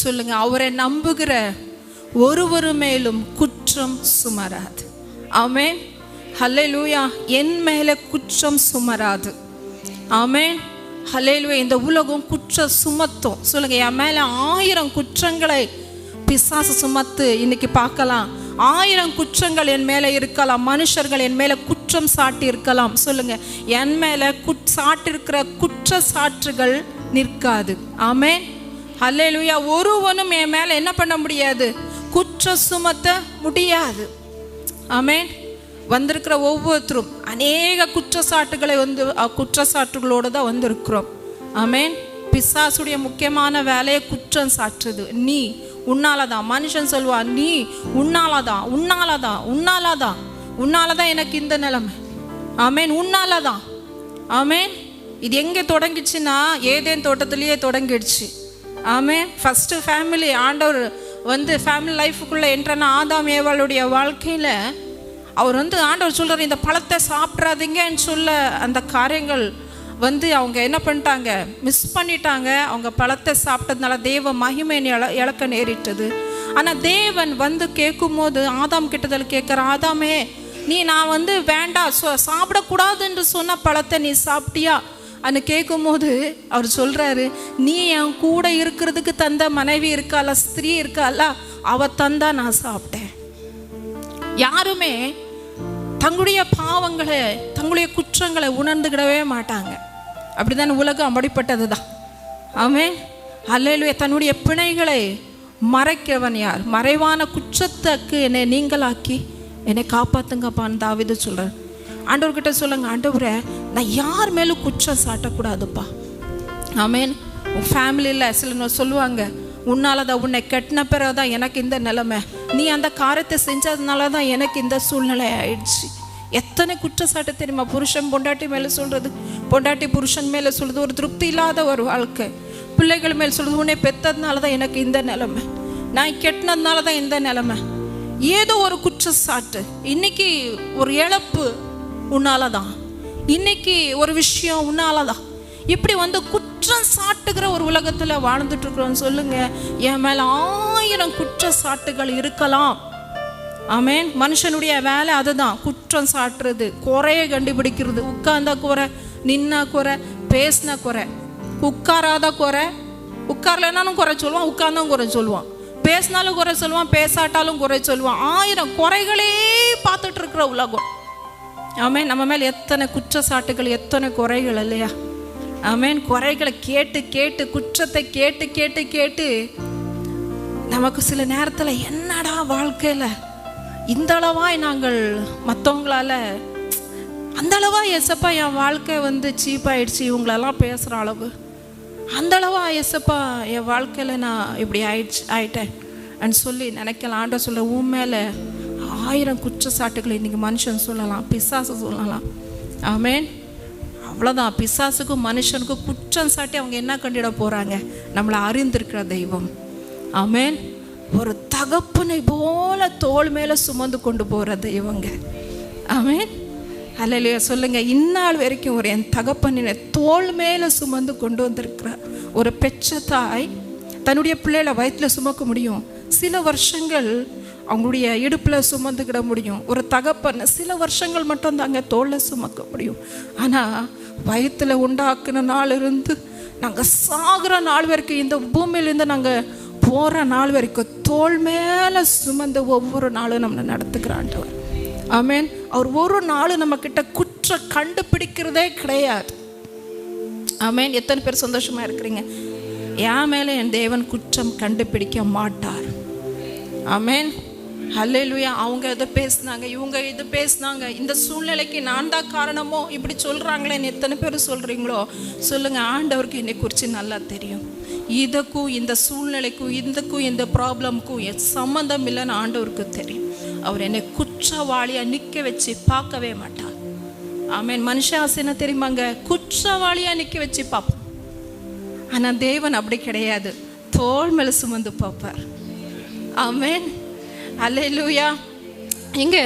சொல்லுங்க அவரை நம்புகிற ஒருவரு மேலும் குற்றம் சுமராது. ஆமென். ஹல்லேலூயா என் மேலே குற்றம் சுமராது. ஆமேன். ஹலேலுவே இந்த உலகம் குற்றம் சுமத்தும். சொல்லுங்க என் மேலே ஆயிரம் குற்றங்களை பிசாசு சுமத்து இன்னைக்கு பார்க்கலாம். ஆயிரம் குற்றங்கள் என் மேலே இருக்கலாம். மனுஷர்கள் என் மேலே குற்றம் சாட்டி இருக்கலாம் சொல்லுங்க என் மேலே குட் சாட்டிருக்கிற குற்ற சாற்றுகள் நிற்காது. ஆமேன். அல்லேலுயா ஒருவனும் என் மேலே என்ன பண்ண முடியாது? குற்ற சுமத்த முடியாது. ஆமென். வந்திருக்கிற ஒவ்வொருத்தரும் அநேக குற்றச்சாட்டுகளை வந்து குற்றச்சாட்டுகளோடு தான் வந்திருக்கிறோம். ஆமேன். பிசாசுடைய முக்கியமான வேலையை குற்றம் சாற்றுது. நீ உன்னாலதான் மனுஷன் சொல்லுவான் நீ உன்னாலதான் உன்னாலதான் உன்னாலதான் உன்னாலதான் எனக்கு இந்த நிலைமை. ஆமேன். உன்னாலதான் ஆமேன். இது எங்கே தொடங்கிச்சுன்னா ஏதேன் தோட்டத்திலேயே தொடங்கிடுச்சு. ஆமே ஃபஸ்ட்டு ஃபேமிலி ஆண்டவர் வந்து ஃபேமிலி லைஃபுக்குள்ளே என்றனா ஆதாம் ஏவாளுடைய வாழ்க்கையில் அவர் வந்து ஆண்டவர் சொல்கிறார் இந்த பழத்தை சாப்பிட்றாதீங்கன்னு சொல்ல அந்த காரியங்கள் வந்து அவங்க என்ன பண்ணிட்டாங்க? மிஸ் பண்ணிட்டாங்க. அவங்க பழத்தை சாப்பிட்டதுனால தேவ மகிமை இழ இழக்க நேரிட்டது. ஆனால் தேவன் வந்து கேட்கும்போது ஆதாம் கிட்டதில் கேட்குற ஆதாமே நீ நான் வந்து வேண்டாம் சொ சாப்பிடக்கூடாது என்று சொன்ன பழத்தை நீ சாப்பிட்டியா? அன்னு கேட்கும்போது அவர் சொல்கிறாரு நீ என் கூட இருக்கிறதுக்கு தந்த மனைவி இருக்கால ஸ்திரீ இருக்கால அவ தந்தா நான் சாப்பிட்டேன். யாருமே தங்களுடைய பாவங்களை தங்களுடைய குற்றங்களை உணர்ந்துக்கிடவே மாட்டாங்க. அப்படிதான் உலகம் அப்படிப்பட்டது தான் ஆமென். அல்லேலுயா. தன்னுடைய பிணைகளை மறைக்கிறவன் யார்? மறைவான குற்றத்துக்கு என்னை நீங்களாக்கி என்னை காப்பாத்துங்கப்பான்னு தாவிது சொல்கிறார் ஆண்டவர்கிட்ட சொல்லுங்க ஆண்டவரை நான் யார் மேலும் குற்றம் சாட்டக்கூடாதுப்பா? ஆமேன். உன் ஃபேமிலியில் சில சொல்லுவாங்க உன்னால தான் உன்னை கெட்டின பிறகு தான் எனக்கு இந்த நிலைமை. நீ அந்த காரியத்தை செஞ்சதுனால தான் எனக்கு இந்த சூழ்நிலை ஆயிடுச்சு. எத்தனை குற்றச்சாட்டு தெரியுமா? புருஷன் பொண்டாட்டி மேலே சொல்கிறது பொண்டாட்டி புருஷன் மேலே சொல்கிறது ஒரு திருப்தி இல்லாத ஒரு வாழ்க்கை. பிள்ளைகள் மேல் சொல்கிறது உன்னை பெற்றதுனால தான் எனக்கு இந்த நிலைமை. நான் கெட்டினதுனால தான் இந்த நிலைமை. ஏதோ ஒரு குற்றச்சாட்டு இன்னைக்கு ஒரு இழப்பு உன்னால தான் இன்னைக்கு ஒரு விஷயம் உன்னால தான் இப்படி வந்து குற்றம் சாட்டுகிற ஒரு உலகத்துல வாழ்ந்துட்டு இருக்கிறோம் சொல்லுங்க. என் மேல ஆயிரம் குற்றச்சாட்டுகள் இருக்கலாம். ஆமேன். மனுஷனுடைய வேலை அதுதான். குற்றம் சாட்டுறது குறைய கண்டுபிடிக்கிறது. உட்கார்ந்தா குறை நின்னா குறை பேசின குறை. உட்காராத குறை உட்காரலனாலும் குறை சொல்லுவான் உட்கார்ந்தும் குறை சொல்லுவான். பேசினாலும் குறை சொல்லுவான் பேசாட்டாலும் குறை சொல்லுவான். ஆயிரம் குறைகளே பார்த்துட்டு இருக்கிற உலகம். ஆமேன். நம்ம மேல் எத்தனை குற்றச்சாட்டுகள் எத்தனை குறைகள் இல்லையா? ஆமேன். குறைகளை கேட்டு கேட்டு குற்றத்தை கேட்டு கேட்டு கேட்டு நமக்கு சில நேரத்தில் என்னடா வாழ்க்கையில் இந்த அளவாய் நாங்கள் மற்றவங்களால அந்த அளவா எசப்பா என் வாழ்க்கை வந்து சீப்பாயிடுச்சு இவங்களெல்லாம் பேசுகிற அளவு. அந்த அளவா எசப்பா என் வாழ்க்கையில் நான் இப்படி ஆயிடுச்சு ஆயிட்டேன். அப்படின்னு சொல்லி நினைக்கலாம். ஆண்ட சொல்ல உன் மேலே ஆயிரம் குற்றச்சாட்டுகளை இன்றைக்கி மனுஷன் சொல்லலாம் பிசாசு சொல்லலாம். ஆமேன். அவ்வளோதான் பிசாசுக்கும் மனுஷனுக்கும் குற்றம் சாட்டி அவங்க என்ன கண்டிட போகிறாங்க நம்மளை அறிந்திருக்கிற தெய்வம். ஆமேன். ஒரு தகப்பனை போல தோள் மேலே சுமந்து கொண்டு போகிற தெய்வங்க. ஆமென். அல்லையா சொல்லுங்கள் இந்நாள் வரைக்கும் ஒரு என் தகப்பனினை தோள் மேலே சுமந்து கொண்டு வந்திருக்கிறார் ஒரு பெற்ற தாய் தன்னுடைய பிள்ளைகளை வயிற்றுல சுமக்க முடியும். சில வருஷங்கள் அவங்களுடைய இடுப்பில் சுமந்துக்கிட முடியும். ஒரு தகப்பன் சில வருஷங்கள் மட்டும் தாங்க தோளில் சுமக்க முடியும். ஆனால் வயத்தில் உண்டாக்குன நாள் இருந்து நாங்கள் சாகுற நாள் வரைக்கும் இந்த பூமியிலேருந்து நாங்கள் போகிற நாள் வரைக்கும் தோல் மேலே சுமந்து ஒவ்வொரு நாளும் நம்மளை நடத்துக்கிறான்ட்டவர் ஆமேன் அவர் ஒரு நாள் நம்ம கிட்ட குற்றம் கண்டுபிடிக்கிறதே கிடையாது. ஆமேன் எத்தனை பேர் சந்தோஷமா இருக்கிறீங்க? என் மேலே என் தேவன் குற்றம் கண்டுபிடிக்க மாட்டார். ஆமேன் ஹல்லேலூயா அவங்க இதை பேசுனாங்க இவங்க இது பேசுனாங்க. இந்த சூழ்நிலைக்கு நான் தான் காரணமோ? இப்படி சொல்கிறாங்களேன்னு எத்தனை பேர் சொல்கிறீங்களோ சொல்லுங்கள் ஆண்டவருக்கு என்னை குறித்து நல்லா தெரியும். இதுக்கும் இந்த சூழ்நிலைக்கும் இதுக்கும் இந்த ப்ராப்ளம்க்கும் என் சம்மந்தம் இல்லைன்னு ஆண்டவருக்கு தெரியும். அவர் என்னை குற்றவாளியாக நிற்க வச்சு பார்க்கவே மாட்டார். ஆமென். மனுஷ ஆசை என்ன தெரியுமாங்க? குற்றவாளியாக நிற்க வச்சு பார்ப்போம். ஆனால் தேவன் அப்படி கிடையாது. தோல் மேலே சுமந்து பார்ப்பார். ஆமேன். அல்லூயா இங்கே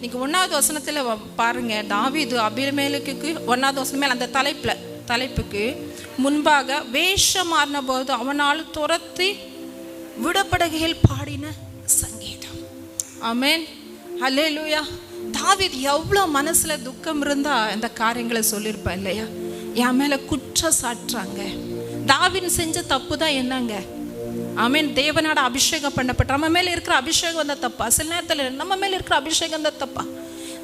நீங்கள் ஒன்றாவது வசனத்தில் பாருங்க. தாவீது அபிமேலுக்கு ஒன்றாவது வசனம் அந்த தலைப்பில் தலைப்புக்கு முன்பாக வேஷம் மாறின போது அவனால் துரத்தி விடப்படுகையில் பாடின சங்கீதம். அமேன் அல்லே லூயா தாவித் எவ்வளோ மனசுல துக்கம் இருந்தா இந்த காரியங்களை சொல்லியிருப்பேன் இல்லையா? என் மேல குற்றம் சாட்டுறாங்க தாவின் செஞ்ச தப்பு தான் என்னங்க? ஆமென். தேவனோட அபிஷேகம் பண்ணப்பட்ட நம்ம மேலே இருக்கிற அபிஷேகம் தான் தப்பா? சில நேரத்தில் நம்ம மேலே இருக்கிற அபிஷேகம் தான் தப்பா?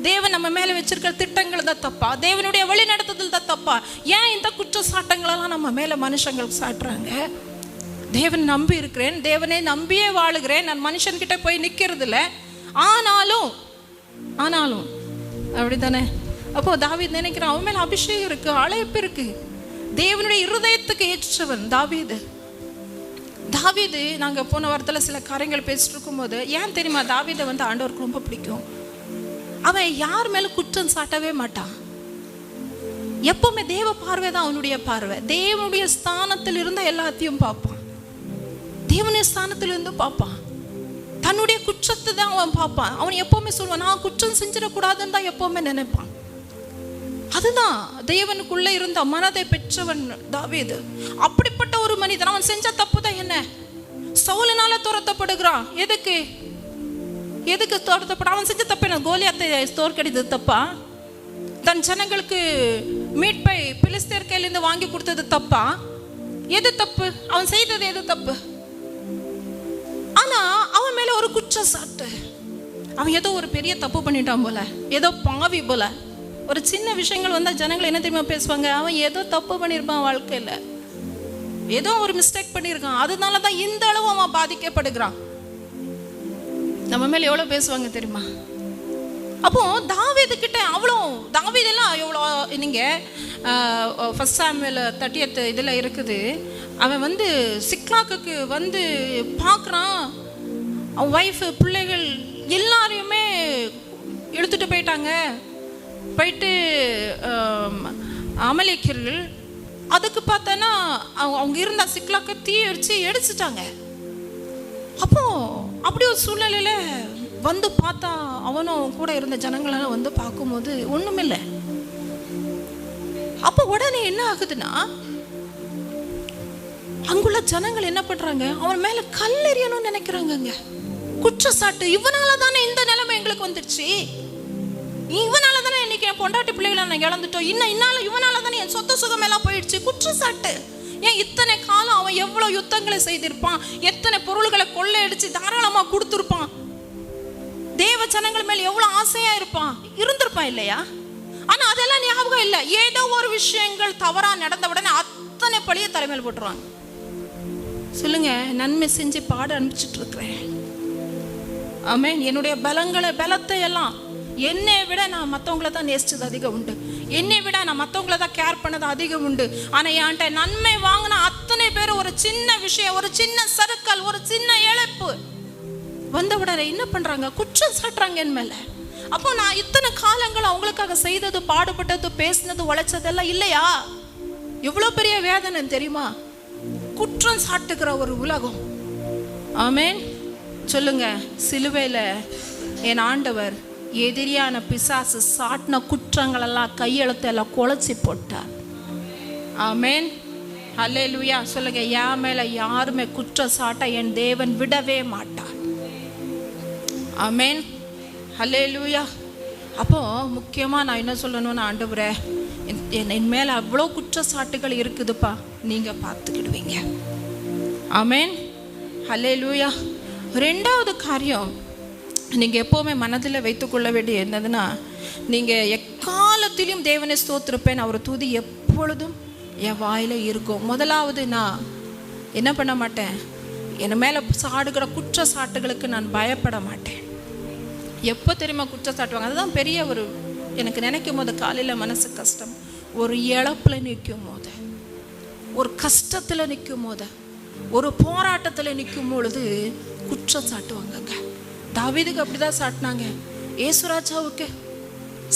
தேவன் நம்ம மேலே வச்சிருக்கிற திட்டங்கள் தான் தப்பா? தேவனுடைய வழிநடத்துதல் தான் தப்பா? ஏன் இந்த குற்றச்சாட்டங்களெல்லாம் நம்ம மேலே மனுஷங்களுக்கு சாட்டுறாங்க? தேவன் நம்பி இருக்கிறேன். தேவனை நம்பியே வாழுகிறேன். நான் மனுஷன்கிட்ட போய் நிற்கிறதில்ல ஆனாலும் ஆனாலும் ஆனாலும் அப்படித்தானே? அப்போ தாவீது நினைக்கிறான் அவன் மேலே அபிஷேகம் இருக்கு அழைப்பு இருக்கு. தேவனுடைய இருதயத்துக்கு ஏற்றவன் தாவீது. தாவிது நாங்கள் போன வாரத்துல சில காரியங்கள் பேசிட்டு இருக்கும்போது ஏன் தெரியுமா தாவீதை வந்து ஆண்டவருக்கு ரொம்ப பிடிக்கும்? அவன் யார் மேலே குற்றம் சாட்டவே மாட்டான். எப்பவுமே தேவ பார்வை தான் அவனுடைய பார்வை. தேவனுடைய ஸ்தானத்தில் இருந்த எல்லாத்தையும் பார்ப்பான். தேவனுடைய ஸ்தானத்தில் இருந்து பார்ப்பான். தன்னுடைய குற்றத்தை தான் அவன் பார்ப்பான். அவன் எப்பவுமே சொல்லுவான் நான் குற்றம் செஞ்சிடக்கூடாதுன்னு தான் எப்பவுமே நினைப்பான். அதுதான். தேவனுக்குள்ள இருந்த மனதை பெற்றவன் தாவீது. அப்படிப்பட்ட ஒரு மனிதன் அவன் செஞ்ச தப்பு தான் என்ன? சவுலினால துரத்தப்படுகிறான். எதுக்கு? எதுக்கு துரத்தப்பட? அவன் செஞ்ச தப்பு என்ன? கோலியாத்தை தோற்கடித்தது தப்பா? தன் ஜனங்களுக்கு மீட்பை பிலிஸ்தேர் கையிலிருந்து வாங்கி கொடுத்தது தப்பா? எது தப்பு? அவன் செய்தது எது தப்பு? ஆனா அவன் மேல ஒரு குற்றம் சாட்டு அவன் ஏதோ ஒரு பெரிய தப்பு பண்ணிட்டான் போல. ஏதோ பாவி போல. ஒரு சின்ன விஷயங்கள் வந்தால் ஜனங்கள் என்ன தெரியுமா பேசுவாங்க? அவன் ஏதோ தப்பு பண்ணியிருப்பான் வாழ்க்கையில். ஏதோ ஒரு மிஸ்டேக் பண்ணியிருக்கான். அதனால தான் இந்த அளவு அவன் பாதிக்கப்படுகிறான். நம்ம மேலே எவ்வளோ பேசுவாங்க தெரியுமா? அப்போ தாவீது கிட்ட அவ்வளோ தாவீதெல்லாம் எவ்வளோ நீங்க ஃபர்ஸ்ட் சாமியில் தட்டியத்து இதில் இருக்குது. அவன் வந்து சிக்லாக்கு வந்து பார்க்குறான். அவன் ஒய்ஃபு பிள்ளைகள் எல்லாரையுமே இழுத்துட்டு போயிட்டாங்க. போயிட்டு அமலேக்கியர்கள் அதுக்கு பார்த்தோன்னா அவங்க அவங்க இருந்த சிக்லாக்க தீ அடிச்சு எடுத்துட்டாங்க. அப்போ அப்படி ஒரு சூழ்நிலையில் வந்து பார்த்தா அவனும் கூட இருந்த ஜனங்களெல்லாம் வந்து பார்க்கும்போது ஒன்றுமில்லை அப்போ உடனே என்ன ஆகுதுன்னா அங்குள்ள ஜனங்கள் என்ன பண்ணுறாங்க அவன் மேலே கல்லெறியணும்னு நினைக்கிறாங்கங்க. குற்றச்சாட்டு. இவனால தானே இந்த நிலைமை எங்களுக்கு வந்துடுச்சு இவனால தானே இன்னைக்கு என் பொண்டாட்டி பிள்ளைகளை நான் இழந்துட்டோம். இன்னும் இன்னால இவனால தானே என் சொத்து சுகம் எல்லாம் போயிடுச்சு. குற்றச்சாட்டு. ஏன் இத்தனை காலம் அவன் எவ்வளவு யுத்தங்களை செய்திருப்பான்? எத்தனை பொருள்களை கொள்ளையடிச்சு தாராளமா கொடுத்துருப்பான்? தேவ ஜனங்கள் மேல எவ்வளவு ஆசையா இருப்பான்? இருந்திருப்பான் இல்லையா? ஆனா அதெல்லாம் ஞாபகம் இல்லை. ஏதோ ஒரு விஷயங்கள் தவறா நடந்த உடனே அத்தனை பழிய தலைமையில் போட்டுருவாங்க. சொல்லுங்க நன்மை செஞ்சு பாட அனுப்பிச்சிட்டு இருக்கிறேன். ஆமென். என்னுடைய பலங்களை பலத்தை எல்லாம் என்னை விட நான் மற்றவங்கள தான் நேசிச்சது அதிகம் உண்டு. என்னை விட நான் மற்றவங்கள தான் கேர் பண்ணது அதிகம் உண்டு. ஆனால் என்கிட்ட நன்மை வாங்கின அத்தனை பேர் ஒரு சின்ன விஷயம் ஒரு சின்ன சறுக்கல் ஒரு சின்ன இழப்பு. வந்த உடனே என்ன பண்ணுறாங்க குற்றம் சாட்டுறாங்க என் மேலே. அப்போ நான் இத்தனை காலங்கள் அவங்களுக்காக செய்தது பாடுபட்டது பேசினது உழைச்சதெல்லாம் இல்லையா? எவ்வளோ பெரிய வேதனை தெரியுமா? குற்றம் சாட்டுகிற ஒரு உலகம். ஆமேன். சொல்லுங்க. சிலுவையில் என் ஆண்டவர் எதிரியான பிசாசு சாட்டின குற்றங்களெல்லாம் கையெழுத்தெல்லாம் குலைச்சி போட்டார். ஆமென் அல்லேலூயா சொல்லுங்க என் மேல யாருமே குற்றம் சாட்ட என் தேவன் விடவே மாட்டார். ஆமென் ஹல்லேலூயா அப்போ முக்கியமா நான் என்ன சொல்லணும்னு ஆண்டவரே என் என் மேல அவ்வளோ குற்றச்சாட்டுகள் இருக்குதுப்பா. நீங்க பார்த்துக்கிடுவீங்க. ஆமென் ஹல்லேலூயா ரெண்டாவது காரியம் நீங்கள் எப்போவுமே மனதில் வைத்துக்கொள்ள வேண்டிய என்னதுன்னா நீங்கள் எக்காலத்திலும் தேவனை ஸ்தோத்திருப்பேன். அவர் தூதி எப்பொழுதும் என் வாயில் இருக்கும். முதலாவது நான் என்ன பண்ண மாட்டேன்? என் மேலே சாடுகிற குற்றச்சாட்டுகளுக்கு நான் பயப்பட மாட்டேன். எப்போ தெரியுமா குற்றச்சாட்டுவாங்க? அதுதான் பெரிய ஒரு எனக்கு நினைக்கும் போது காலையில் மனசு கஷ்டம். ஒரு இழப்பில் நிற்கும் போது ஒரு கஷ்டத்தில் நிற்கும் போது ஒரு போராட்டத்தில் நிற்கும் பொழுது குற்றச்சாட்டுவாங்கங்க தாவீதுக்கு அப்படிதான் சாட்டினாங்க. ஏசுராஜாவுக்கு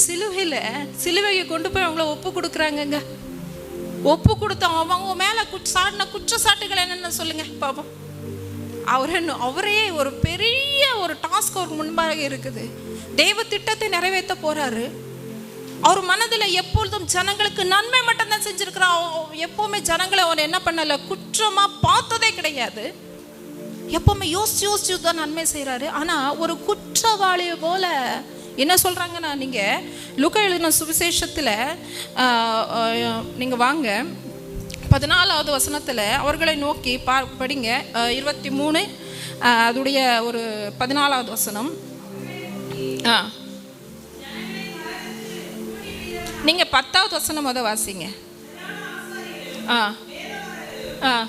சிலுவையில் சிலுவையை கொண்டு போய் அவங்கள ஒப்பு கொடுக்குறாங்கங்க. ஒப்பு கொடுத்த அவங்க மேலே குட் சாட்டின குற்றச்சாட்டுகள் என்னென்னு சொல்லுங்க பாப்போம். அவர் என்ன அவரே ஒரு பெரிய ஒரு டாஸ்க் அவருக்கு முன்பாக இருக்குது. தெய்வ திட்டத்தை நிறைவேற்ற போறாரு. அவர் மனதில் எப்பொழுதும் ஜனங்களுக்கு நன்மை மட்டும்தான் செஞ்சிருக்கிறான் எப்பவுமே ஜனங்களை அவன் என்ன பண்ணலை குற்றமாக பார்த்ததே கிடையாது. எப்பவுமே யோசிச்சு யோசிச்சு தான் நன்மை செய்கிறாரு ஆனால் ஒரு குற்றவாளியை போல என்ன சொல்கிறாங்கன்னா நீங்கள் லுக்க எழுதின சுவிசேஷத்தில் நீங்கள் வாங்க. பதினாலாவது வசனத்தில் அவர்களை நோக்கி பா படிங்க. இருபத்தி மூணு அதுடைய ஒரு பதினாலாவது வசனம். ஆ. நீங்கள் பத்தாவது வசனம் முத வாசிங்க. ஆ. ஆ.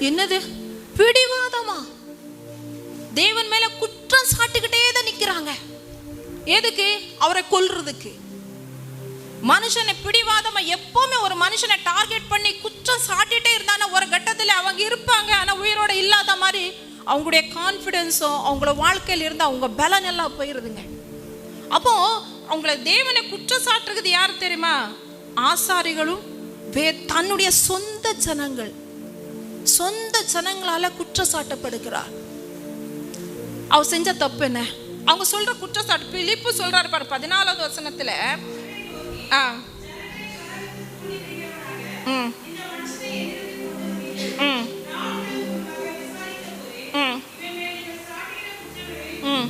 என்னது? பிடிவாதமா? தேவன் மேல குற்றம் சாட்டுக்கிட்டே தான் நிக்கிறாங்க. எதுக்கு? அவரை கொல்றதுக்கு. மனுஷனை பிடிவாதமா எப்பவுமே ஒரு மனுஷனை டார்கெட் பண்ணி குற்றம் சாட்டிட்டே இருந்தானா ஒரு கட்டத்தில் அவங்க இருப்பாங்க ஆனா உயிரோட இல்லாத மாதிரி அவங்களுடைய கான்ஃபிடென்ஸும் அவங்களோட வாழ்க்கையில் இருந்து அவங்க பலன் எல்லாம் போயிருதுங்க. அப்போ அவங்கள தேவனை குற்றம் சாட்டுறது யார் தெரியுமா? ஆசாரிகளும் வே தன்னுடைய சொந்த ஜனங்கள். சொந்த ஜனங்களால குற்றச்சாட்டப்படுகிறார். அவ செஞ்ச தப்பு என்ன? அவங்க சொல்ற குற்றச்சாட்டு பிலிப்பு சொல்றாரு பாரு பதினாலாவது வசனத்துல. ஆ. ம். ம். ம். ம்.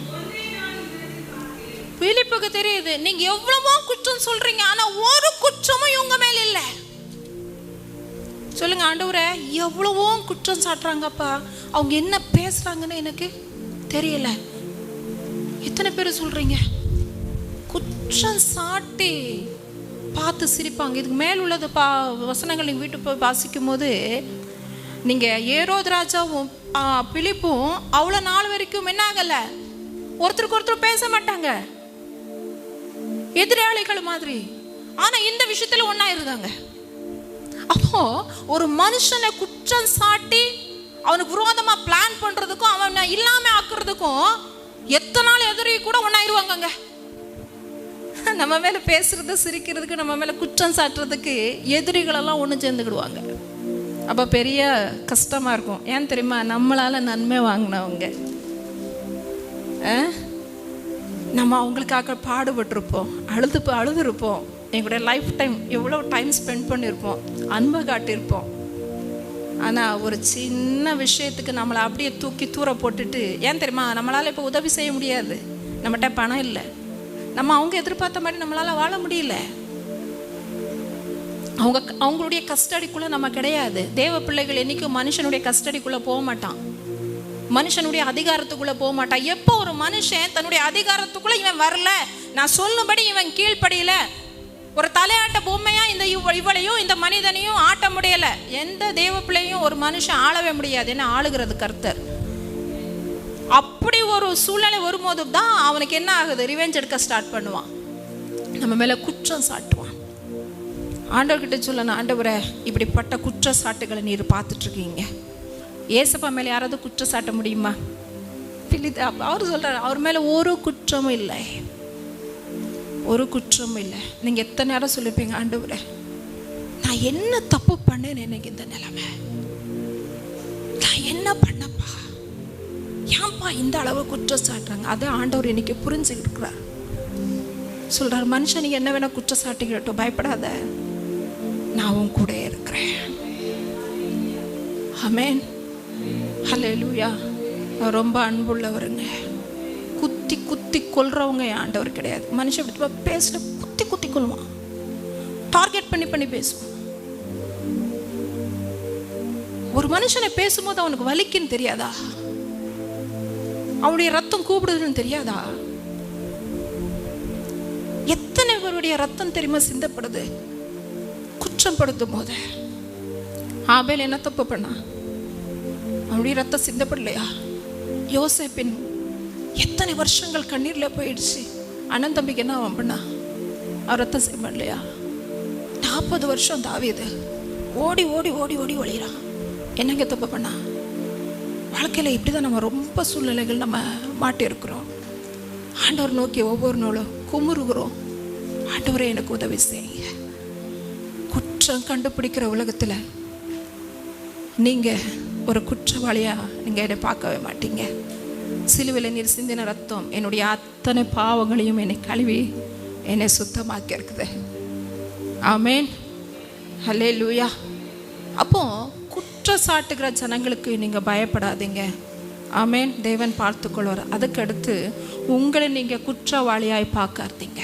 பிலிப்புக்கு தெரியுது நீங்க எவ்வளவோ குற்றம் சொல்றீங்க ஆனா ஒரு குற்றமும் இவங்க மேல இல்லை. சொல்லுங்க ஆண்டவரை எவ்வளவோ குற்றம் சாட்டுறாங்கப்பா அவங்க என்ன பேசுறாங்கன்னு எனக்கு தெரியல. எத்தனை பேர் சொல்றீங்க? குற்றம் சாட்டி பார்த்து சிரிப்பாங்க. இதுக்கு மேல் உள்ளது பா வசனங்கள் எங்கள் வீட்டு போய் வாசிக்கும் போது நீங்கள் ஏரோது ராஜாவும் பிலிப்பும் அவ்வளோ நாள் வரைக்கும் என்ன ஆகலை? ஒருத்தருக்கு ஒருத்தர் பேச மாட்டாங்க. எதிராளிகள் மாதிரி. ஆனா இந்த விஷயத்துல ஒண்ணா இருந்தாங்க அப்போ ஒரு மனுஷனை குற்றம் சாட்டி அவனுக்கு விரோதமா பிளான் பண்றதுக்கும் அவனை இல்லாம ஆக்குறதுக்கும் எத்தனை நாள் எதிரி கூட ஒன்னாயிருவாங்கங்க நம்ம மேல பேசுறது சிரிக்கிறதுக்கு நம்ம மேல குற்றம் சாட்டுறதுக்கு எதிரிகள் எல்லாம் ஒன்று சேர்ந்துக்கிடுவாங்க. அப்ப பெரிய கஷ்டமா இருக்கும். ஏன் தெரியுமா? நம்மளால நன்மை வாங்கினவங்க. ஆ? நம்ம அவங்களுக்காக பாடுபட்டிருப்போம். அழுது அழுதுருப்போம். எங்களுடைய லைஃப் டைம் எவ்வளோ டைம் ஸ்பெண்ட் பண்ணியிருப்போம் அன்பை காட்டியிருப்போம். ஆனால் ஒரு சின்ன விஷயத்துக்கு நம்மளை அப்படியே தூக்கி தூர போட்டுட்டு ஏன் தெரியுமா நம்மளால் இப்போ உதவி செய்ய முடியாது. நம்மகிட்ட பணம் இல்லை. நம்ம அவங்க எதிர்பார்த்த மாதிரி நம்மளால் வாழ முடியல. அவங்க அவங்களுடைய கஸ்டடிக்குள்ளே நம்ம கிடையாது. தேவ பிள்ளைகள் என்றைக்கும் மனுஷனுடைய கஸ்டடிக்குள்ளே போக மாட்டான். மனுஷனுடைய அதிகாரத்துக்குள்ள போக மாட்டான். எப்போ ஒரு மனுஷன் தன்னுடைய அதிகாரத்துக்குள்ள இவன் வரல நான் சொல்லும்படி இவன் கீழ்ப்படியல ஒரு தலையாட்ட பொம்மையா இந்த இவ- இவளையும் இந்த மனிதனையும் ஆட்ட முடியல. எந்த தெய்வ பிள்ளையும் ஒரு மனுஷன் ஆளவே முடியாது என்ன ஆளுகிறது கர்த்தர். அப்படி ஒரு சூழ்நிலை வரும்போது தான் அவனுக்கு என்ன ஆகுது? ரிவெஞ்ச் எடுக்க ஸ்டார்ட் பண்ணுவான். நம்ம மேல குற்றம் சாட்டுவான். ஆண்டவர்கிட்ட சொல்லணும் ஆண்டவரை இப்படிப்பட்ட குற்றச்சாட்டுகளை நீர் பார்த்துட்டு இருக்கீங்க ஏசப்பா மேலே யாராவது குற்றம் சாட்ட முடியுமா அவர் சொல்றாரு அவர் மேலே ஒரு குற்றமும் இல்லை. ஒரு குற்றமும் இல்லை. நீங்கள் எத்தனை நேரம் சொல்லிப்பீங்க ஆண்டவரே நான் என்ன தப்பு பண்ணேன் எனக்கு இந்த நிலைமை. நான் என்ன பண்ணப்பா? ஏன்பா இந்த அளவு குற்றம் சாட்டுறாங்க? அதை ஆண்டவர் இன்னைக்கு புரிஞ்சுக்கிட்டு இருக்கிறார் சொல்கிறார் மனுஷன் நீ என்ன வேணால் குற்றம் சாட்டிக்கிட்டோம் பயப்படாத. நான் உன் கூட இருக்கிறேன். அமேன் ஹலே லூயா ரொம்ப அன்புள்ளவருங்க. கொல்றவங்க என் ஆண்டவர் கிடையாது. மனுஷன் இப்படி பேசிட்டு குத்தி குத்தி கொள்வான் டார்கெட் பண்ணி பண்ணி பேசுவான். ஒரு மனுஷனை பேசும்போது அவனுக்கு வலிக்குன்னு தெரியாதா? அவனுடைய ரத்தம் கூப்பிடுதுன்னு தெரியாதா? எத்தனை பேருடைய ரத்தம் தெரியுமா சிந்தப்படுது? குற்றம் படுத்தும் போது. ஆபேல் என்ன தப்பு பண்ணா? அவனுடைய ரத்தம் சிந்தப்படலையா? யோசிப்பின் எத்தனை வருஷங்கள் கண்ணீர்ல போயிடுச்சு. அண்ணன் தம்பிக்கு என்ன அவன் பண்ணா அவன் ரத்தம் சிந்தப்படலையா நாற்பது வருஷம் தாவியது ஓடி ஓடி ஓடி ஓடி ஒளிகிறான் என்னங்க தப்பு பண்ணா? வாழ்க்கையில் இப்படி தான் நம்ம ரொம்ப சூழ்நிலைகள் நம்ம மாட்டியிருக்கிறோம். ஆண்டவர் நோக்கி ஒவ்வொரு நாளும் குமுறுகிறோம். ஆண்டவரே எனக்கு உதவி செய்யுங்க. குற்றம் கண்டுபிடிக்கிற உலகத்தில் நீங்கள் ஒரு குற்றவாளியாக நீங்கள் என்னை பார்க்கவே மாட்டீங்க. சிலுவையில் நீர் சிந்தின ரத்தம் என்னுடைய அத்தனை பாவங்களையும் என்னை கழுவி என்னை சுத்தமாக்கி இருக்குது ஆமேன். ஹலே லூயா அப்போ குற்றம் சாட்டுகிற ஜனங்களுக்கு நீங்கள் பயப்படாதீங்க. ஆமேன். தேவன் பார்த்துக்கொள்வார். அதுக்கடுத்து உங்களை நீங்கள் குற்றவாளியாய் பார்க்காதீங்க.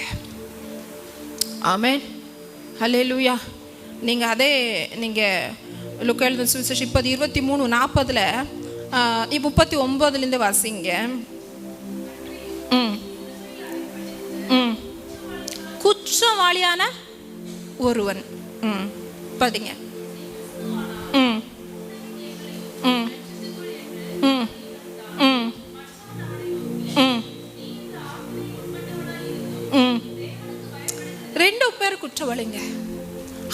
ஆமேன். ஹலே லூயா நீங்கள் அதே நீங்கள் லுக்கல் சுவிசேஷம் இப்போது இருபத்தி மூணு நாற்பதில் முப்பத்தி ஒம்போதுலேருந்து வாசிங்க. ம். ம். குற்றவாளியான ஒருவன். ம். பதிங்க ம். ம். ம். ம். ம். ம். ரெண்டு பேர் குற்றவாளிங்க.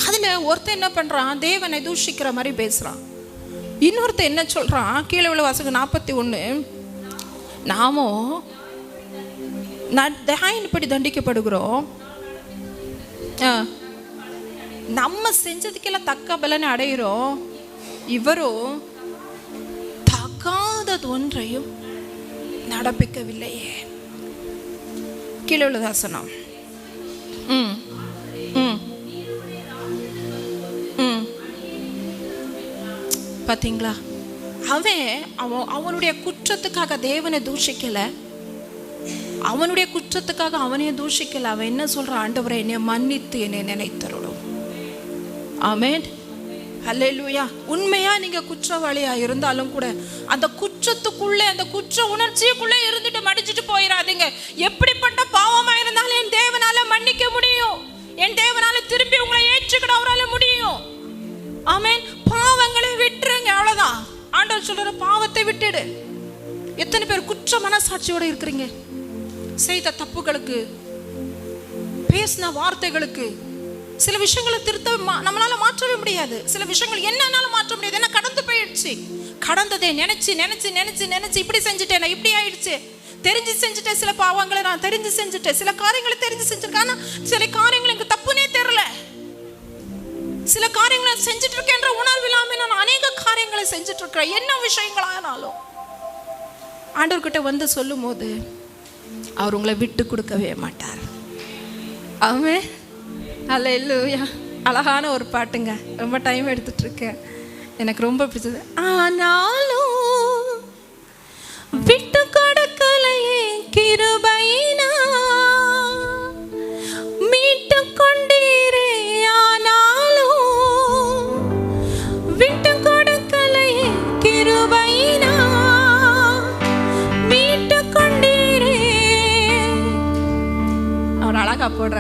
அதில் ஒருத்தன் என்ன பண்ணுறான் தேவனை தூஷிக்கிற மாதிரி பேசுகிறான் இன்னொருத்தன் என்ன சொல்கிறான் கீழே உள்ள வாசகம் நாற்பத்தி ஒன்று நாமோ இப்படி தண்டிக்கப்படுகிறோம். நம்ம செஞ்சதுக்கெல்லாம் தக்க பலனை அடைகிறோம் இவரும் தகாதது ஒன்றையும் நடப்பிக்கவில்லையே. கீழே உள்ள தாசனம் ம். பார்த்தீங்களா அவன் அவன் அவனுடைய குற்றத்துக்காக தேவனை தூஷிக்கலை. அவனுடைய குற்றத்துக்காக அவனையும் தூஷிக்கல. அவன் என்ன சொல்றான் ஆண்டவரை என்னை மன்னித்து என்னை நினைத்தருடும் ஆமேன். அல்லேலூயா உண்மையா நீங்க குற்றவாளியா இருந்தாலும் கூட அந்த குற்றத்துக்குள்ளே அந்த குற்ற உணர்ச்சிக்குள்ளே இருந்துட்டு மடிச்சிட்டு போயிடாதீங்க எப்படிப்பட்ட பாவமா இருந்தாலும் என் தேவனால மன்னிக்க முடியும். என் தேவனால திருப்பி உங்களை ஏற்றுக்கிட அவரால் முடியும். ஆமேன். விட்டுருங்க அவ்வளவுதான். ஆண்டவர் சொல்ற பாவத்தை விட்டுடு. எத்தனை பேர் குற்ற மனசாட்சியோட இருக்கிறீங்க? செய்த தப்புகளுக்கு பேசின வார்த்தைகளுக்கு. சில விஷயங்களை திருத்த நம்மளால மாற்றவே முடியாது. சில விஷயங்கள் என்னன்னாலும் மாற்ற முடியாது. என்ன கடந்து போயிடுச்சு. கடந்ததை நினைச்சு நினைச்சு நினைச்சு நினைச்சு இப்படி செஞ்சுட்டேன் நான் இப்படி ஆயிடுச்சு. தெரிஞ்சு செஞ்சுட்டேன் சில பாவங்களை நான் தெரிஞ்சு செஞ்சுட்டேன். சில காரியங்களை தெரிஞ்சு செஞ்சிருக்கேன். சில காரியங்கள் எனக்கு சில காரியங்களை நான் செஞ்சுட்டு இருக்கேன்ற உணர்வு இல்லாமல் நான் அநேக காரியங்களை செஞ்சுட்டு இருக்கிறேன் என்ன விஷயங்களானாலும். ஆண்டவர்கிட்ட வந்து சொல்லும்போது அவர் உங்களை விட்டு கொடுக்கவே மாட்டார். அவன் அல்ல இல்லையா அழகான ஒரு பாட்டுங்க. ரொம்ப டைம் எடுத்துட்டு இருக்கேன் எனக்கு ரொம்ப பிடிச்சது. ஆனாலும் விட்டு கொடுக்கலையே கிருபையின் அவர்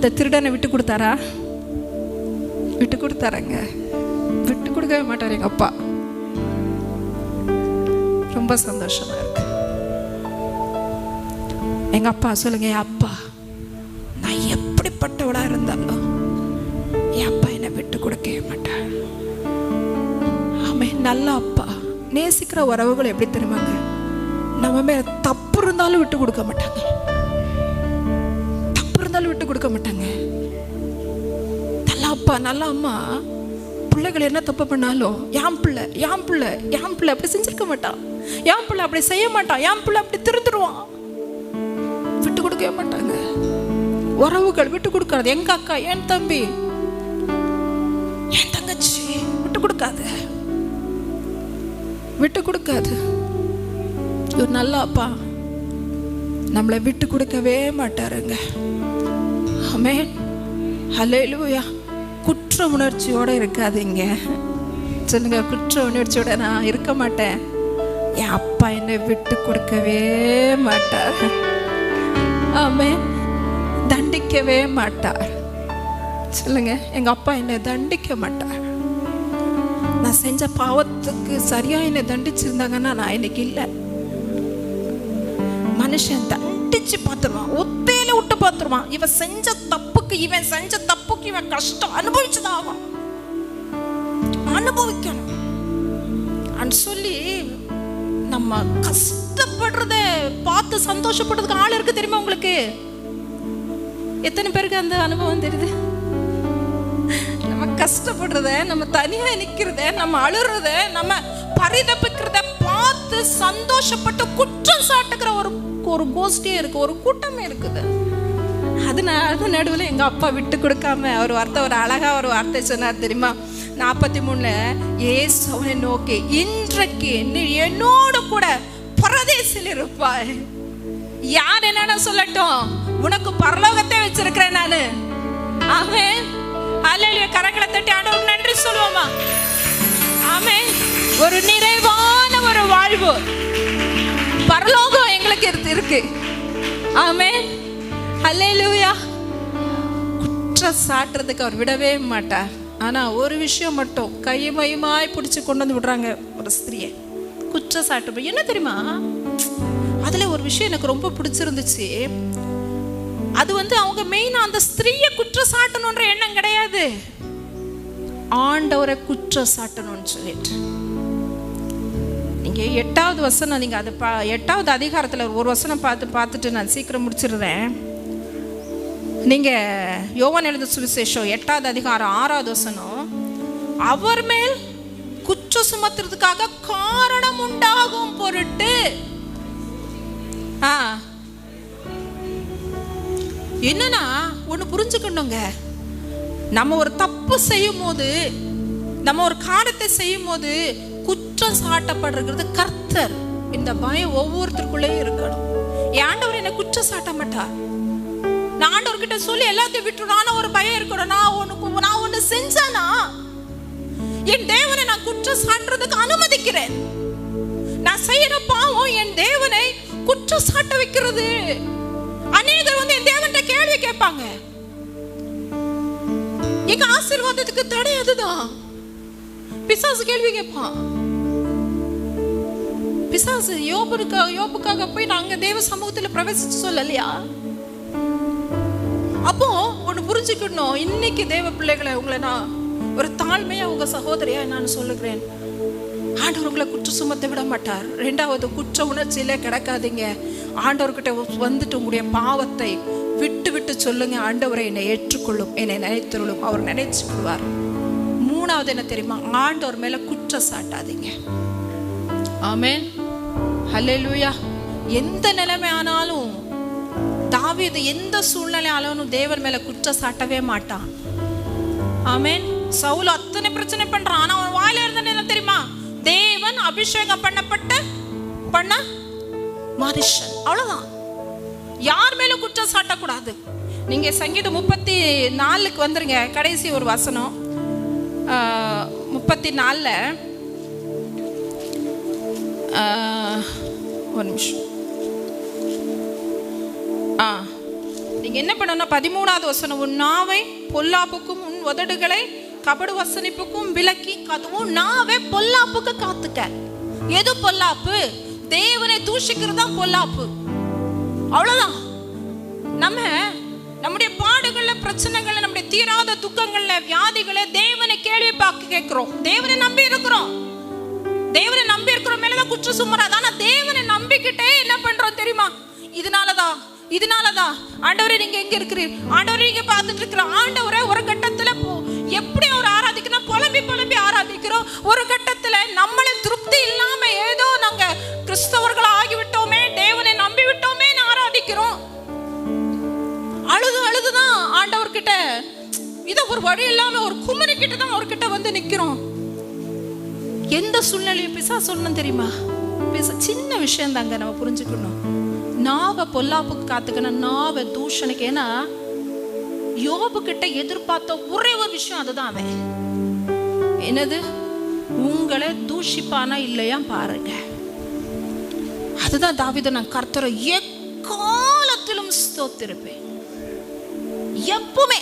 அதை திருடனை விட்டு கொடுத்தாரா? விட்டு கொடுத்தாரங்க. விட்டு கொடுக்கவே மாட்டார் எங்க அப்பா. ரொம்ப சந்தோஷமா இருக்கு. எங்க அப்பா சொல்லுங்க என் அப்பா நான் எப்படிப்பட்டவளா இருந்தாலும் என் அப்பா என்னை விட்டு கொடுக்கவே மாட்டார். ஆமே நல்ல அப்பா. நேசிக்கிற உறவுகள் எப்படி தெரியுமாங்க? நம்ம மேல தப்பு இருந்தாலும் விட்டு கொடுக்க மாட்டாங்க. கொடுக்க மாட்டாங்க. நல்ல அப்பா நல்ல அம்மா. பிள்ளைகள் என்ன தப்பு பண்ணாலும் என் பிள்ளை என் பிள்ளை என் பிள்ளை அப்படி செஞ்சிருக்க மாட்டான் என் பிள்ளை அப்படி செய்ய மாட்டான் என் பிள்ளை அப்படி திருந்துருவான். விட்டு கொடுக்கவே மாட்டாங்க. உறவுகள் விட்டு கொடுக்காது எங்க அக்கா? என் தம்பி? என் தங்கச்சி? விட்டு கொடுக்காது. விட்டு கொடுக்காது. ஒரு நல்ல அப்பா. நம்மளை விட்டு கொடுக்கவே மாட்டாருங்க. ஆமே ஹalleluya. குற்ற உணர்ச்சியோடு இருக்காதீங்க. சொல்லுங்க குற்ற உணர்ச்சியோட நான் இருக்க மாட்டேன். என் அப்பா என்னை விட்டு கொடுக்கவே மாட்டார். ஆமே தண்டிக்கவே மாட்டார். சொல்லுங்க எங்க அப்பா என்னை தண்டிக்க மாட்டார். நான் செஞ்ச பாவத்துக்கு சரியா என்னை தண்டிச்சிருந்தாங்கன்னா நான் இன்னைக்கு இல்லை. மனுஷன் தண்டிச்சு பார்த்துருவான். ஒத்தையில விட்டு பார்த்துருவான். இவன் செஞ்ச தப்புக்கு இவன் செஞ்ச தப்புக்கு இவன் கஷ்டம் அனுபவிச்சதாகும் அனுபவிக்கணும். அன்னு சொல்லி நம்ம கஷ்டப்படுறத பார்த்து சந்தோஷப்படுறதுக்கு ஆள் இருக்கு தெரியுமா உங்களுக்கு? எத்தனை பேருக்கு அந்த அனுபவம் தெரியுது? நம்ம கஷ்டப்படுறத நம்ம தனியா நிக்கிறத நம்ம அழுறத நம்ம பரிதபிக்கிறத பார்த்து சந்தோஷப்பட்டு குற்றம் சாட்டுகிற ஒரு ஒரு கோஷ்டியே இருக்கு ஒரு கூட்டமே இருக்குது. அதனால அது நடுவில் எங்கள் அப்பா விட்டு கொடுக்காம ஒரு வார்த்தை ஒரு அழகாக ஒரு வார்த்தை சொன்னார் தெரியுமா? நாற்பத்தி மூணுல ஏசு அவனை நோக்கி இன்றைக்கு நீ என்னோடு கூட பரதேசில் இருப்பாய். யார் என்னென்ன சொல்லட்டும். உனக்கு பரலோகத்தை வச்சிருக்கிறேன் நானு. ஆமென். அல்லேலூயா. கரங்களை தட்டி ஆண்டவர் நன்றி சொல்லுவோமா? ஆமே ஒரு நிறைவான ஒரு வாழ்வு. பரலோகம் எங்களுக்கு இருக்கு- ஆமே ஹலேலூயா அல்லேலூயா குற்ற சாட்டுறதுக்கு அவர் விடவே மாட்டார். ஆனா ஒரு விஷயம் மட்டும் கைமயமாய் பிடிச்சி கொண்டு வந்து விடுறாங்க ஒரு ஸ்திரியை. குற்ற சாட்டு என்ன தெரியுமா? அதுல ஒரு விஷயம் எனக்கு ரொம்ப பிடிச்சிருந்துச்சு. அது வந்து அவங்க மெயினா அந்த ஸ்திரீயை குற்ற சாட்டணுன்ற எண்ணம் கிடையாது. ஆண்டவரை குற்ற சாட்டணும்னு சொல்லிட்டு. நீங்க எட்டாவது வசனம் நீங்க அது பா எட்டாவது அதிகாரத்துல ஒரு வசனம் பார்த்து பார்த்துட்டு நான் சீக்கிரம் முடிச்சிடுறேன். நீங்க யோவான் எழுத சுவிசேஷம் எட்டாவது அதிகாரம் ஆறாவது வசனம். அவர் மேல் குற்றம் சுமத்துறதுக்காக காரணம் உண்டாகும் பொருட்டு. ஆ. என்னன்னா ஒன்று புரிஞ்சுக்கணுங்க. நம்ம ஒரு தப்பு செய்யும் போது நம்ம ஒரு காரியத்தை செய்யும் போது குற்றம் சாட்டப்படுறது கர்த்தர். இந்த பயம் ஒவ்வொருத்தருக்குள்ளேயும் இருக்கணும். ஏண்டவர் ஆண்டவர் என்ன குற்றம் சாட்ட மாட்டார்? நான் ஆண்டவர்கிட்ட சொல்லி எல்லாத்தையும் விட்டுறான ஒரு பயம் இருக்கணும் நான் உனக்கு நான் ஒன்று செஞ்சேனா? என் தேவனை நான் குற்றம் சாட்டுறதுக்கு அனுமதிக்கிறேன். நான் செய்யற பாவம் என் தேவனை குற்றம் சாட்ட வைக்கிறது. அநேகர் வந்து என் தேவன்கிட்ட கேள்வி கேட்பாங்க. எங்க ஆசீர்வாதத்துக்கு தடை அதுதான். பிசாசு கேள்வி கேட்பான். பிசாசு யோபுக்காக யோபுக்காக போய் நாங்க தேவ சமூகத்துல பிரவேசிச்சு சொல்லலையா? அப்போ ஒன்று புரிஞ்சுக்கணும் இன்னைக்கு தேவ பிள்ளைகளை உங்களை நான் ஒரு தாழ்மையா உங்க சகோதரியா நான் சொல்லுகிறேன். ஆண்டவர் உங்களை குற்ற சுமத்த விட மாட்டார். ரெண்டாவது குற்ற உணர்ச்சியிலே கிடக்காதீங்க. ஆண்டவர்கிட்ட வந்துட்டு உங்களுடைய பாவத்தை விட்டு விட்டு சொல்லுங்க. ஆண்டவரை என்னை ஏற்றுக்கொள்ளும் என்னை நினைத்துருளும். அவர் நினைச்சு கொள்வார் மூணாவது என்ன தெரியுமா? ஆண்டவர் மேல குற்றம் சாட்டாதீங்க. ஆமே ஹலே ஹல்லேலூயா எந்த நிலைமை ஆனாலும் தாவீது எந்த சூழ்நிலை தேவர் தேவன் மேல குற்றம் சாட்டவே மாட்டான். ஆமேன். சவுல் அத்தனை பிரச்சனை பண்றான். ஆனா அவன் வாயில இருந்த என்ன தெரியுமா? தேவன் அபிஷேகம் பண்ணப்பட்ட பண்ண மனுஷன். அவ்வளவுதான். யார் மேலும் குற்றம் சாட்டக்கூடாது. நீங்க சங்கீதம் முப்பத்தி நாலுக்கு வந்துருங்க. கடைசி ஒரு வசனம். ஆஹ், முப்பத்தி நாலில் ஒரு நிமிஷம். நீங்க என்ன பண்ணணும் பதிமூணாவது வசனம் உன் நாவை பொல்லாப்புக்கும் உன் உதடுகளை கபடு வசனிப்புக்கும் விலக்கி அதுவும் நாவை பொல்லாப்புக்கு காத்துக்க. எது பொல்லாப்பு? தேவனை தூஷிக்கிறது தான் பொல்லாப்பு? அவ்வளவுதான். நம்ம நம்முடைய பாடுகள்ல பிரச்சனைகள்ல நம்முடைய தீராத துக்கங்கள்ல வியாதிகளை தேவனை கேள்வி பார்க்க கேட்கிறோம். தேவனை நம்பி இருக்கிறோம். தேவனை நம்பி இருக்கிற மேலதான் குற்றம் சுமராது. ஆனா தேவனை நம்பிக்கிட்டே என்ன பண்றோம் தெரியுமா? இதனாலதான் இதனாலதான் ஆண்டவரே நீங்க எங்க இருக்கிறீர்? ஆண்டவரே நீங்க பார்த்துட்டு இருக்கிற ஆண்டவரை ஒரு கட்டத்துல போ. எப்படி அவர் ஆராதிக்கணும்? புலம்பி புலம்பி ஆராதிக்கிறோம். ஒரு கட்டத்துல நம்மளே திருப்தி இல்லாம ஏதோ நாங்க கிறிஸ்தவர்கள் ஆகிவிட்டோமே தேவனை நம்பி விட்டோமே ஆராதிக்கிறோம். அழுது அழுதுதான் ஆண்டவர்கிட்ட இதை ஒரு வழி இல்லாம ஒரு குமரி கிட்ட தான் அவர்கிட்ட வந்து நிக்கிறோம். எந்த சூழ்நிலையும் பிசா சொல்லணும் தெரியுமா? பிசா சின்ன விஷயம் தாங்க நம்ம புரிஞ்சுக்கணும். நாவை பொல்லாப்புக்கு காத்துக்கணும் நாவை தூஷணுக்கு. ஏன்னா யோபு கிட்ட எதிர்பார்த்த ஒரே ஒரு விஷயம் அதுதான் அவன். என்னது? உங்களை தூஷிப்பானா இல்லையா பாருங்க. அதுதான் தாவித நான் கர்த்தரை எக்காலத்திலும் ஸ்தோத்திருப்பேன். எப்பவுமே.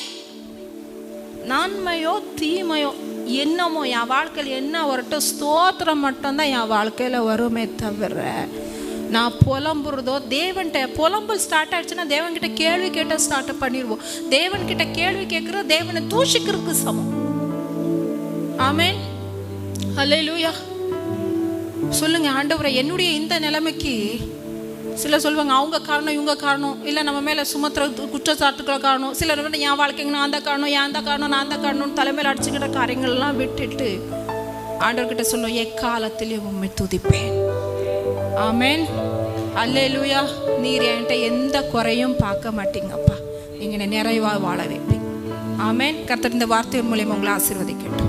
நன்மையோ தீமையோ என்னமோ என் வாழ்க்கையில் என்ன வரட்டும் ஸ்தோத்திரம் மட்டும்தான் என் வாழ்க்கையில் வருமே தவிர நான் புலம்புறதோ தேவன்கிட்ட புலம்பல் ஸ்டார்ட் ஆயிடுச்சுன்னா தேவன்கிட்ட கேள்வி கேட்ட ஸ்டார்ட் பண்ணிடுவோம் தேவன்கிட்ட கேள்வி கேட்குறது தேவனை தூஷிக்கிறதுக்கு சமம். ஆமே ஹலே லூயா சொல்லுங்க ஆண்டவரை என்னுடைய இந்த நிலைமைக்கு சில சொல்லுவாங்க அவங்க காரணம் இவங்க காரணம். இல்லை நம்ம மேலே சுமத்துற குற்றச்சாட்டுக்கிற காரணம். சிலர் வந்து என் வாழ்க்கைங்க நான் அந்த காரணம் ஏன் அந்த காரணம் நான் அந்த காரணம் தலைமையில் அடிச்சுக்கிற காரியங்கள்லாம் விட்டுட்டு ஆண்டவர்கிட்ட சொல்லுவோம் எக்காலத்திலேயும் உண்மை துதிப்பேன். ஆமேன். அல்லேலூயா. நீர் என்கிட்ட எந்த குறையும் பார்க்க மாட்டீங்கப்பா. நீங்கள் நிறைவாக வாழ வைப்பீங்க. ஆமேன். கத்திருந்த இந்த வார்த்தை மூலியம் உங்களை ஆசீர்வதிக்கட்டும்.